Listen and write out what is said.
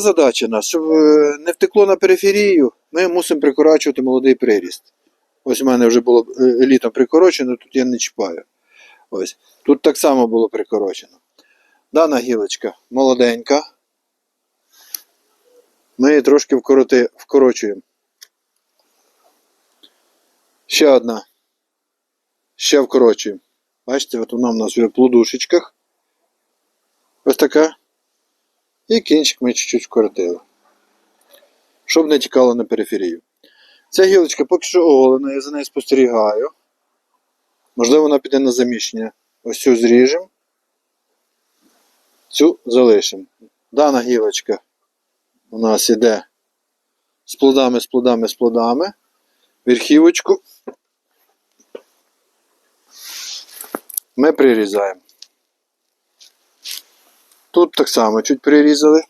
Задача наша, щоб е, не втекло на периферію, ми мусимо прикорачувати молодий приріст. Ось у мене вже було е, літом прикорочено, тут я не чіпаю. Ось. Тут так само було прикорочено. Дана гілочка молоденька. Ми її трошки вкороти, вкорочуємо. Ще одна. Ще вкорочуємо. Бачите, от вона в нас в плодушечках. Ось така. І кінчик ми чуть-чуть вкоротили. Щоб не тікало на периферію. Ця гілочка поки що оголена, я за нею спостерігаю. Можливо, вона піде на заміщення. Ось цю зріжемо. Цю залишимо. Дана гілочка у нас іде з плодами, з плодами, з плодами. Верхівочку ми прирізаємо. Тут так само чуть прирізали.